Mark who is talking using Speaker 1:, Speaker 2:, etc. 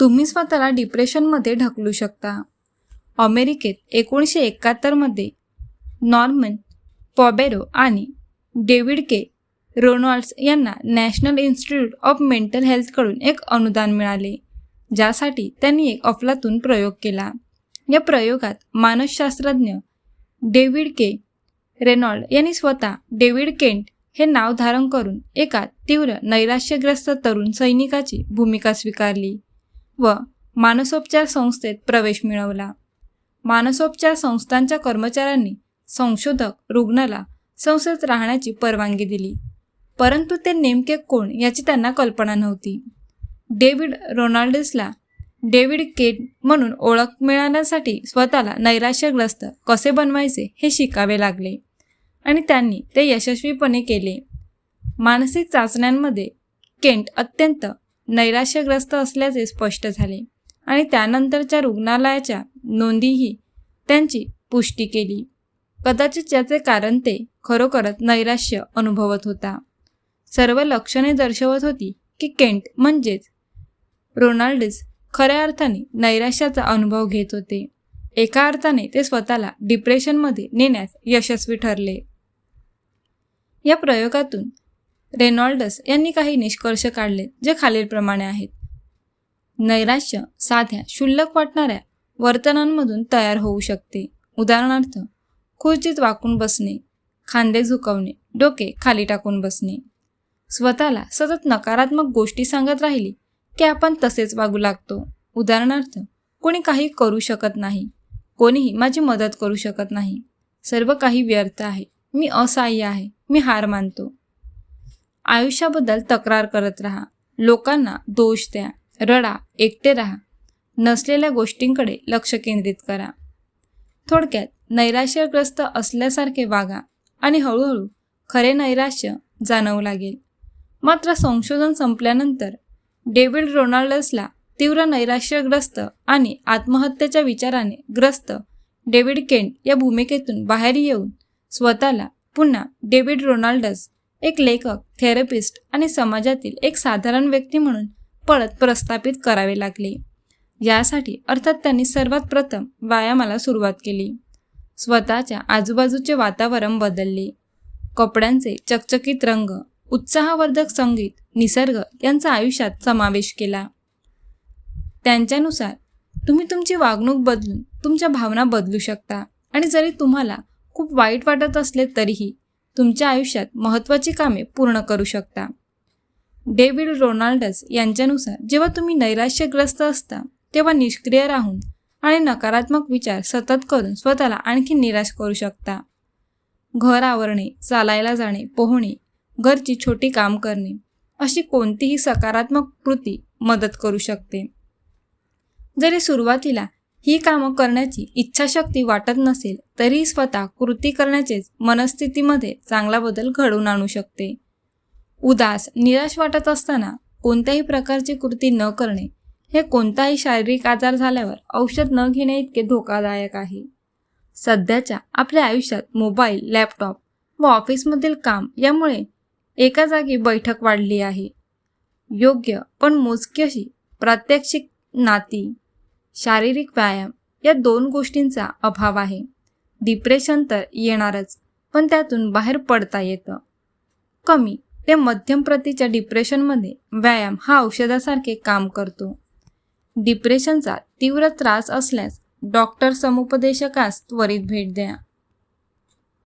Speaker 1: तुम्ही स्वतःला डिप्रेशनमध्ये ढकलू शकता. अमेरिकेत एकोणीसशे एकाहत्तरमध्ये नॉर्मन पॉबेरो आणि डेव्हिड के. रोनॉल्ड्स यांना नॅशनल इन्स्टिट्यूट ऑफ मेंटल हेल्थकडून एक अनुदान मिळाले ज्यासाठी त्यांनी एक अफलातून प्रयोग केला. या प्रयोगात मानसशास्त्रज्ञ डेव्हिड के. रेनॉल्ड यांनी स्वतः डेव्हिड केंट हे नाव धारण करून एका तीव्र नैराश्यग्रस्त तरुण सैनिकाची भूमिका स्वीकारली. व मानसोपचार संस्थेत प्रवेश मिळवला. मानसोपचार संस्थांच्या कर्मचाऱ्यांनी संशोधक रुग्णाला संस्थेत राहण्याची परवानगी दिली. परंतु ते नेमके कोण याची त्यांना कल्पना नव्हती. डेव्हिड रोनाल्डिसला डेव्हिड केट म्हणून ओळख मिळवण्यासाठी स्वतःला नैराश्यग्रस्त कसे बनवायचे हे शिकावे लागले आणि त्यांनी ते यशस्वीपणे केले. मानसिक चाचण्यांमध्ये केंट अत्यंत नैराश्यग्रस्त असल्याचे स्पष्ट झाले आणि त्यानंतरच्या रुग्णालयाच्या नोंदीही त्यांची पुष्टी केली. कदाचित याचे कारण ते खरोखरच नैराश्य अनुभवत होता. सर्व लक्षणे दर्शवत होती की केंट म्हणजेच रोनाल्डिस खऱ्या अर्थाने नैराश्याचा अनुभव घेत होते. एका अर्थाने ते स्वतःला डिप्रेशनमध्ये नेण्यास यशस्वी ठरले. या प्रयोगातून रेनॉल्डस यांनी काही निष्कर्ष काढले जे खालीलप्रमाणे आहेत. नैराश्य साध्या क्षुल्लक वाटणाऱ्या वर्तनांमधून तयार होऊ शकते. उदाहरणार्थ खुर्चीत वाकून बसणे खांदे झुकवणे डोके खाली टाकून बसणे. स्वतःला सतत नकारात्मक गोष्टी सांगत राहिली की आपण तसेच वागू लागतो. उदाहरणार्थ कोणी काही करू शकत नाही. कोणीही माझी मदत करू शकत नाही. सर्व काही व्यर्थ आहे. मी असहाय्य आहे. मी हार मानतो. आयुष्याबद्दल तक्रार करत राहा. लोकांना दोष द्या. रडा एकटे राहा. नसलेल्या गोष्टींकडे लक्ष केंद्रित करा. थोडक्यात नैराश्यग्रस्त असल्यासारखे वागा आणि हळूहळू खरे नैराश्य जाणवू लागेल. मात्र संशोधन संपल्यानंतर डेव्हिड रोनाल्डसला तीव्र नैराश्यग्रस्त आणि आत्महत्येच्या विचाराने ग्रस्त डेव्हिड केंट या भूमिकेतून बाहेर येऊन स्वतःला पुन्हा डेव्हिड रोनाल्डस एक लेखक थेरपिस्ट आणि समाजातील एक साधारण व्यक्ती म्हणून पळत प्रस्थापित करावे लागले. यासाठी अर्थात त्यांनी सर्वात प्रथम व्यायामाला सुरुवात केली. स्वतःच्या आजूबाजूचे वातावरण बदलले. कपड्यांचे चकचकीत रंग उत्साहवर्धक संगीत निसर्ग यांचा आयुष्यात समावेश केला. त्यांच्यानुसार तुम्ही तुमची वागणूक बदलून तुमच्या भावना बदलू शकता आणि जरी तुम्हाला खूप वाईट वाटत असले तरीही तुमच्या आयुष्यात महत्त्वाची कामे पूर्ण करू शकता. डेव्हिड रोनाल्डस यांच्यानुसार जेव्हा तुम्ही नैराश्यग्रस्त असता तेव्हा निष्क्रिय राहून आणि नकारात्मक विचार सतत करून स्वतःला आणखी निराश करू शकता. घर आवरणे चालायला जाणे पोहणे घरची छोटी काम करणे अशी कोणतीही सकारात्मक कृती मदत करू शकते. जरी सुरुवातीला ही कामं करण्याची इच्छाशक्ती वाटत नसेल तरीही स्वतः कृती करण्याचेच मनस्थितीमध्ये चांगला बदल घडवून आणू शकते. उदास निराश वाटत असताना कोणत्याही प्रकारची कृती न करणे हे कोणताही शारीरिक आजार झाल्यावर औषध न घेणे इतके धोकादायक आहे. सध्याच्या आपल्या आयुष्यात मोबाईल लॅपटॉप व ऑफिसमधील काम यामुळे एका जागी बैठक वाढली आहे. योग्य पण मोजकी अशी प्रात्यक्षिक नाती शारीरिक व्यायाम या दोन गोष्टींचा अभाव आहे. डिप्रेशन तर येणारच पण त्यातून बाहेर पडता येतं. कमी ते मध्यम प्रतीच्या डिप्रेशनमध्ये व्यायाम हा औषधासारखे काम करतो. डिप्रेशनचा तीव्र त्रास असल्यास डॉक्टर समुपदेशकास त्वरित भेट द्या.